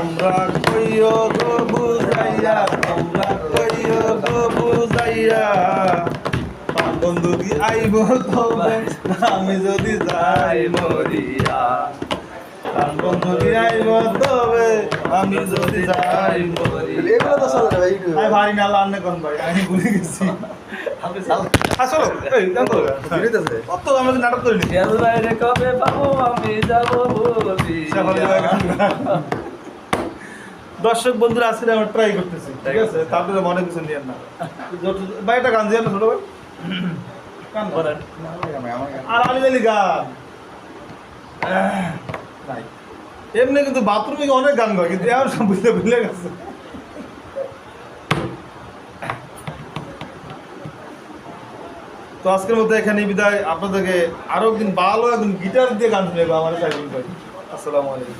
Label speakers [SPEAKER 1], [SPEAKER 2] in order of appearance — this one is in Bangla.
[SPEAKER 1] তোমরা কইও গো বুঝাইয়া তোমরা কইও গো বুঝাইয়া। বন্ধু কি আইব তবে আমি যদি যাই মরিয়া। বন্ধু কি আইব তবে আমি যদি যাই মরিয়া।
[SPEAKER 2] এগুলো তো চলে যাবে এইটুকু।
[SPEAKER 1] আই ভাই না লান্নে কোন ভাই আমি ভুলে গেছি। নাটক করিনি।
[SPEAKER 3] বাইরে কবে পাবো আমি যাব বলি
[SPEAKER 1] শেফালি ভাই গান গায়। দর্শক বন্ধুরা আসলে আমরা ট্রাই করতেছি ঠিক আছে? তারপরে মনে কিছু নিয়ে না। ভাই গান দিয়ে না ছোট ভাই। গান
[SPEAKER 3] বলেন।
[SPEAKER 1] আর আলি আলি গান। এমনি কিন্তু বাথরুমে অনেক গান গায় কিন্তু এখন সব বুঝলে ভুলে গেছে। তো আজকের মধ্যে এখানে বিদায়। আপনাদেরকে আরও একদিন ভালো একদিন গিটার দিয়ে গান শুনে আমার সাইকেল ভাই। আসসালামু আলাইকুম।